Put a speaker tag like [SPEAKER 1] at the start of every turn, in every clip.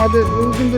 [SPEAKER 1] আমাদের রুম কিন্তু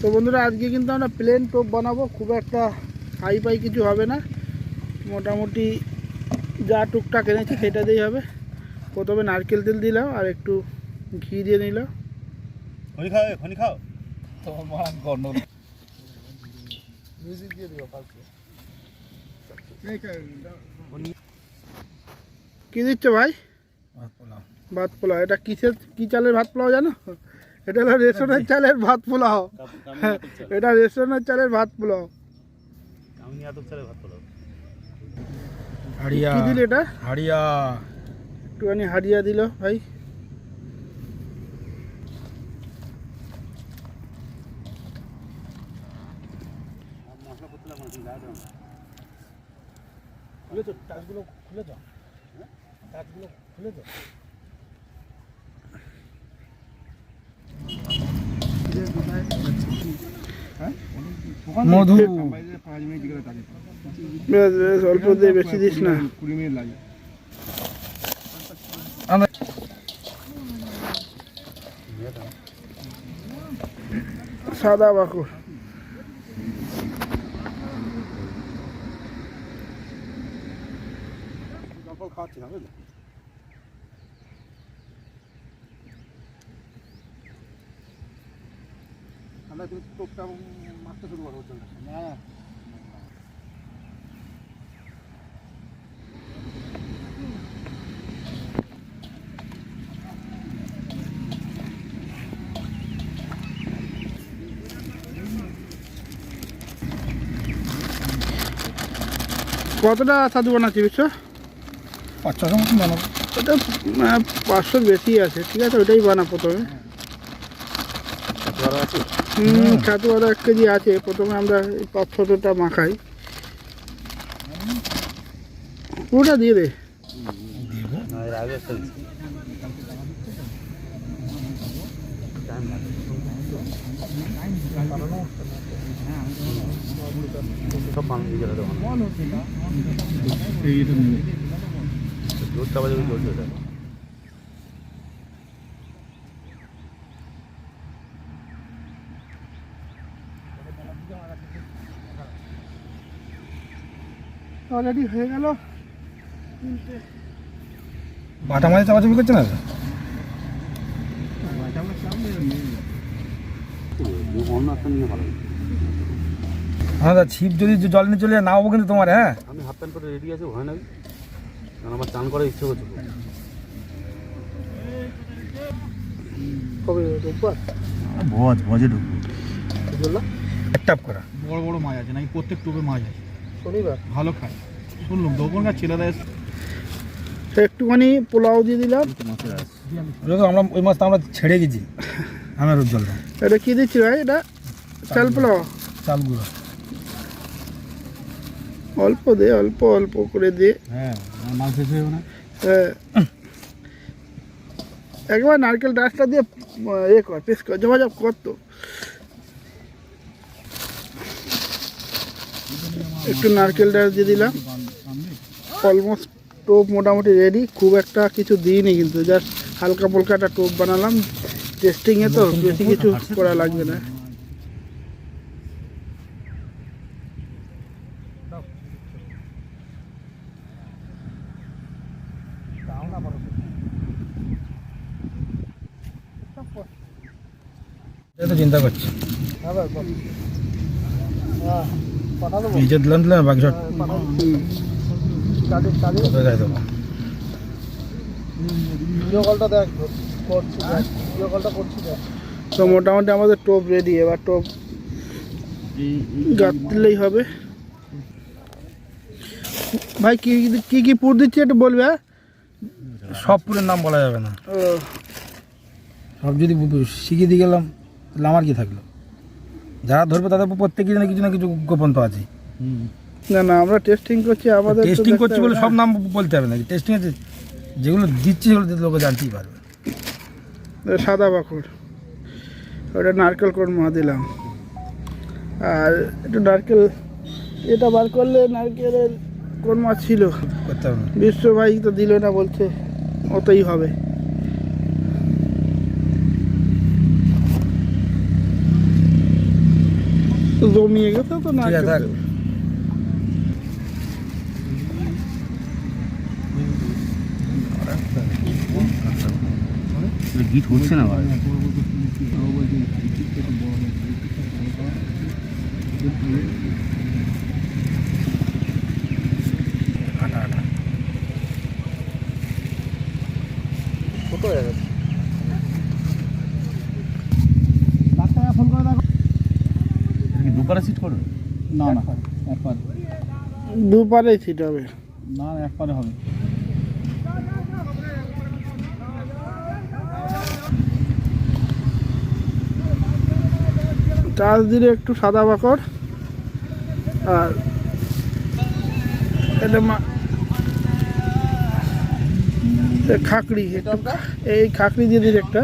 [SPEAKER 1] তো বন্ধুরা আজকে কিন্তু আমরা প্লেন টোপ বানাবো। খুব একটা হাই ফাই কিছু হবে না। মোটামুটি যা টুকটাক এনেছি সেটা দিয়েই হবে। প্রথমে নারকেল তেল দিলাম আর একটু ঘি দিয়ে নিলাম।
[SPEAKER 2] খনি খাও খনি খাও।
[SPEAKER 3] তোমার মা
[SPEAKER 1] মিউজিক দিয়ে দিও ফার্স্টে কি দিচ্ছ ভাই? ভাত পোলাও। এটা কিসের কি চালের ভাত পোলাও জানো? এটা হলো রেশনের চালের ভাত পোলাও। এটা রেশনের চালের ভাত পোলাও।
[SPEAKER 2] আমি আতপ চালে ভাত পোলাও
[SPEAKER 3] হাড়িয়া।
[SPEAKER 1] কি দিল এটা?
[SPEAKER 3] হাড়িয়া।
[SPEAKER 1] একটুখানি হারিয়া দিল ভাই।
[SPEAKER 3] খুলে তো টাচগুলো খুলে তো টাচগুলো খুলে তো মধু।
[SPEAKER 1] বেশ বেশ অল্প দিয়ে বেশি দিস না।
[SPEAKER 3] কুড়ি মিনিট লাগে
[SPEAKER 1] সাদা বাকুর
[SPEAKER 2] খাওয়াচ্ছি না বুঝলে? টোপটা মারতে শুরু করব হ্যাঁ।
[SPEAKER 1] কতটা সাধু বানাচ্ছি বিশ্ব
[SPEAKER 3] পাঁচ ছশো মতন বানাবো।
[SPEAKER 1] ওটা আহ, পাঁচশোর বেশি আছে ঠিক আছে? ওটাই বানা প্রথমে।
[SPEAKER 2] ভালো আছে?
[SPEAKER 1] হুম ছাতু আদা এক কেজি আছে। প্রথমে আমরা এই পাঁচ ছশোটা মাখাই। পুরোটা দিয়ে দে।
[SPEAKER 2] না এর আগে একটা দিচ্ছি টাইম লাগে সব মানুষ দিয়ে গেলে তখন
[SPEAKER 3] এইটা নেবে
[SPEAKER 2] দুধটা বাজে চলছে ওটা
[SPEAKER 1] অলরেডি হয়ে গেল।
[SPEAKER 3] বাটা মাঝে চাপাচাপি করছে না? হ্যাঁ দা ছিপ যদি জল নিয়ে চলে নামাবো কিন্তু তোমার হ্যাঁ?
[SPEAKER 2] আমি হাফ প্যান্ট পরে রেডি আছি ভয় নাই কারণ আমার চান করার ইচ্ছে করছে।
[SPEAKER 1] কবে রোববার?
[SPEAKER 2] ভজ ভজে ঢুকবো।
[SPEAKER 3] একটা করা।
[SPEAKER 4] বড় বড় মাছ আছে নাকি প্রত্যেক টোপে মাছ আছে?
[SPEAKER 1] শনিবার।
[SPEAKER 4] ভালো খায়। শুনলাম দোকানকার ছেলেরা
[SPEAKER 1] একটুখানি পোলাও দিয়ে দিলাম।
[SPEAKER 3] আমরা ওই মাছটা আমরা ছেড়ে গেছি আমার জলটা
[SPEAKER 1] এটা কি দিচ্ছি ভাই? এটা চাল পোলাও?
[SPEAKER 3] চালগুলো
[SPEAKER 1] অল্প দে অল্প অল্প করে দে।
[SPEAKER 3] হ্যাঁ মাছ শেষ হয়ে না।
[SPEAKER 1] হ্যাঁ। একবার নারকেল ডাসটা দিয়ে এ কর পেস কর জমাজব কর তো একটু নারকেল ডাস দিয়ে দিলাম। অলমোস্ট টোপ মোটামুটি রেডি খুব একটা কিছু দিইনি কিন্তু জাস্ট হালকা ফুলকা একটা টোপ বানালাম। টেস্টিংয়ে তো বেশি কিছু করা লাগবে না।
[SPEAKER 3] চিন্তা করছি।
[SPEAKER 1] হ্যাঁ হ্যাঁ
[SPEAKER 3] নিজে দিলাম দিলাম বাকি সব
[SPEAKER 1] চালিয়ে চালিয়ে
[SPEAKER 3] তোদের গায়ে দেবো?
[SPEAKER 1] ভিডিও কলটা দেখ করছি দেখ ভিডিও কলটা করছি দেখ। তো মোটামুটি আমাদের টোপ রেডি এবার টোপ গাঁত দিলেই হবে। ভাই কি কি কি পুর দিচ্ছি একটু বলবে হ্যাঁ?
[SPEAKER 3] সব পুরের নাম বলা যাবে না। সব যদি শিখিয়ে দিয়ে গেলাম তাহলে আমার কি থাকল? যারা ধরবে তাদের প্রত্যেকের জন্য কিছু না কিছু গোপন তো আছে
[SPEAKER 1] না না আমরা টেস্টিং করছি আমাদের
[SPEAKER 3] টেস্টিং করছি বলে সব নাম বলতে হবে না। টেস্টিং আছে যেগুলো দিচ্ছি সেগুলো লোকে জানতেই পারবে।
[SPEAKER 1] সাদা বাকর ওটা নারকেল কোরমা দিলাম। আর একটু নারকেল এটা বার করলে নারকেলের কোরমা ছিল।
[SPEAKER 3] করতে হবে না।
[SPEAKER 1] বিশ্ব ভাই তো দিল না বলছে ওতেই হবে তো জমিয়ে গেছে তো না
[SPEAKER 2] গিট হচ্ছে না ভাই
[SPEAKER 3] আটা
[SPEAKER 1] ছোট হয়ে গেছে
[SPEAKER 2] কি দুপারে সিট করবে
[SPEAKER 4] না না একবার
[SPEAKER 1] দুপারে ছিট হবে।
[SPEAKER 4] না একবারে হবে।
[SPEAKER 1] চাষ দিলে একটু সাদা বাকর আর এটা মা খাকড়ি এই খাকড়ি দিয়ে দিলে একটা।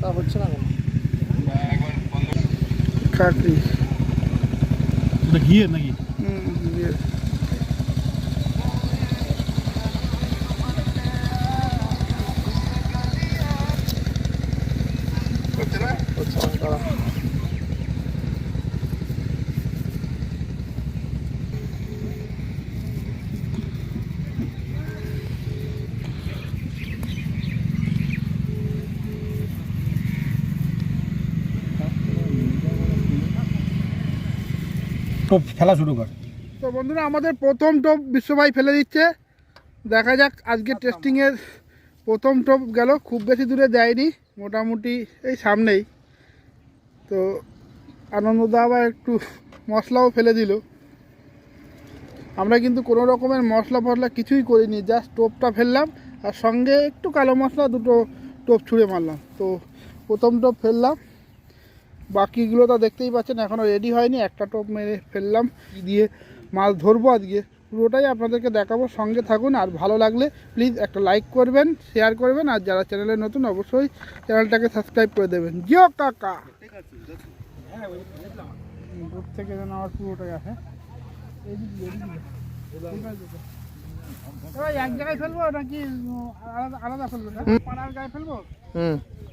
[SPEAKER 1] তা হচ্ছে না খাকড়ি।
[SPEAKER 4] ঘিয়ে নাকি?
[SPEAKER 1] হুম, দিয়ে। হচ্ছে না, দাঁড়া।
[SPEAKER 3] তো
[SPEAKER 1] বন্ধুরা, আমাদের প্রথম টোপ বিশ্বভাই ফেলে দিচ্ছে। দেখা যাক, আজকে টেস্টিংয়ের প্রথম টোপ গেল। খুব বেশি দূরে যায়নি, মোটামুটি এই সামনেই। তো আনন্দদা আবার একটু মশলাও ফেলে দিল। আমরা কিন্তু কোনো রকমের মশলা ফসলা কিছুই করিনি জাস্ট টোপটা ফেললাম, আর সঙ্গে একটু কালো মশলা, দুটো টোপ ছুঁড়ে মারলাম। তো প্রথম টোপ ফেললাম। বাকিগুলো তো দেখতেই পাচ্ছেন এখনও রেডি হয়নি। একটা টোপ মেরে ফেললাম। দিয়ে মাছ ধরবো আজকে। পুরোটাই আপনাদেরকে দেখাবো সঙ্গে থাকুন। আর ভালো লাগলে প্লিজ একটা লাইক করবেন শেয়ার করবেন। আর যারা চ্যানেলে নতুন অবশ্যই চ্যানেলটাকে সাবস্ক্রাইব করে দেবেন। জিও কাকা! দূর থেকে যেন আমার পুরোটাই আসে। এক জায়গায় ফেলব নাকি আলাদা আলাদা ফেলব? না? পাড়ার গায়ে ফেলব?
[SPEAKER 4] ভেতরে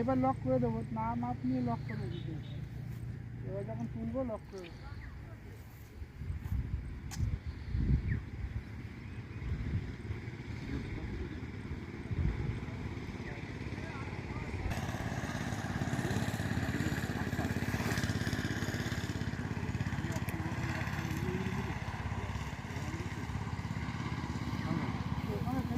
[SPEAKER 1] এবার লক করে দেবো। না মাপ নিয়ে লক করে দিতে এবার যখন তুলবো লক করে দেবো ওখানে ফেললে হবে না, দুটো করা আছে। চাপছিস কেন এভাবে এটা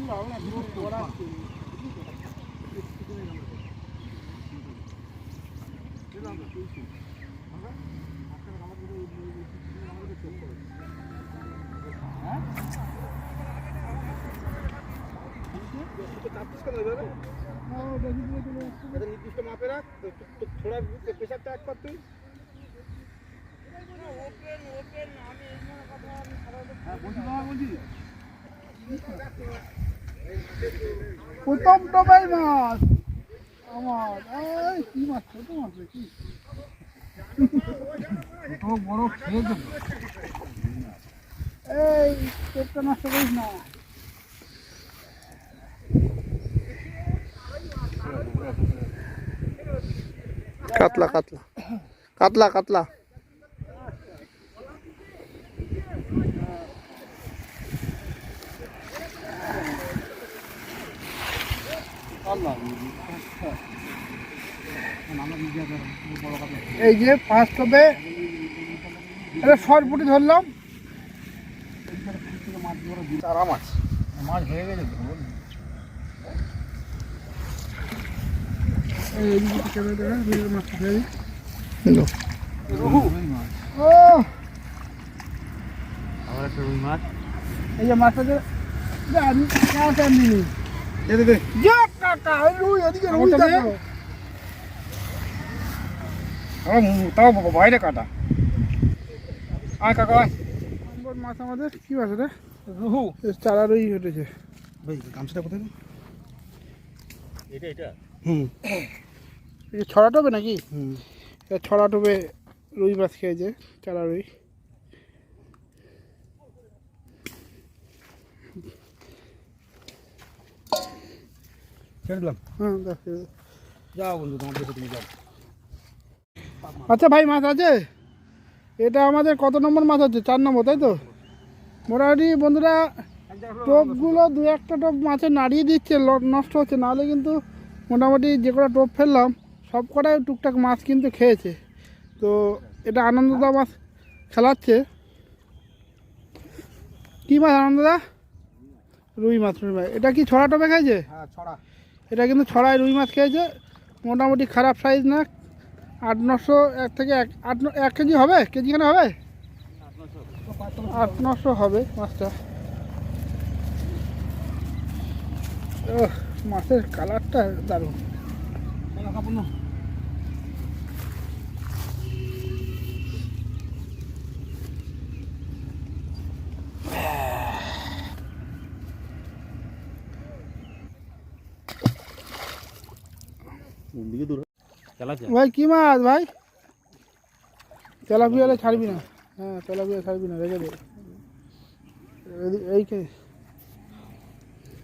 [SPEAKER 1] নির্দিষ্ট মাপে রাখ ছোড়ার প্রেশারটা এক কর তুই প্রথম টবাই মাছ। আমার, এই কি মাছ, ছোট মাছ কি
[SPEAKER 3] বড় খেয়েছে
[SPEAKER 1] এই, পেটটা নষ্ট করিস না। কাতলা কাতলা। কাতলা কাতলা। এই যে ফার্স্ট হবে এটা সরপুটি ধরলাম।
[SPEAKER 3] চারা মাছ। মাছ হয়ে গেছে
[SPEAKER 1] এই যে মাছটা যে আমি
[SPEAKER 3] দে তাও বাইরে কাটা। আয় কাকা আয়।
[SPEAKER 1] মাছ আমাদের কি রে
[SPEAKER 3] রুহু।
[SPEAKER 1] চারা রুই উঠেছে
[SPEAKER 3] ভাই গামছাটা কোথায়
[SPEAKER 2] এটা এটা?
[SPEAKER 3] হুম।
[SPEAKER 1] এই যে ছড়া টোবে নাকি?
[SPEAKER 3] হুম।
[SPEAKER 1] ছড়া টোবে রুই মাছ খেয়েছে চারা রুই।
[SPEAKER 3] ছেড়ে দিলাম
[SPEAKER 1] হ্যাঁ
[SPEAKER 3] যাও বন্ধু তোমার দেশে তুমি যাও
[SPEAKER 1] আচ্ছা ভাই মাছ আছে এটা আমাদের কত নম্বর মাছ হচ্ছে চার নম্বর তাই তো মোটামুটি বন্ধুরা টোপগুলো দু একটা টোপ মাছে নাড়িয়ে দিচ্ছে নষ্ট হচ্ছে নাহলে কিন্তু মোটামুটি যে কটা টোপ ফেললাম সব কটাই টুকটাক মাছ কিন্তু খেয়েছে তো এটা আনন্দদা মাছ খেলাচ্ছে কী মাছ আনন্দদা রুই মাছ রুই মাছ এটা কি ছড়া টোপে খেয়েছে
[SPEAKER 3] হ্যাঁ ছড়া
[SPEAKER 1] এটা কিন্তু ছড়ায় রুই মাছ খেয়েছে। মোটামুটি খারাপ সাইজ না। আট নশো এক থেকে এক, আট এক কেজি হবে? কেজি কেন হবে? আট নশো হবে মাছটা। মাছের কালারটা দারুণ। ভাই কি মাছ ভাই? তেলাপিয়ালে ছাড়বি না। হ্যাঁ তেলাপিয়া ছাড়বি না রেখে দে। এই-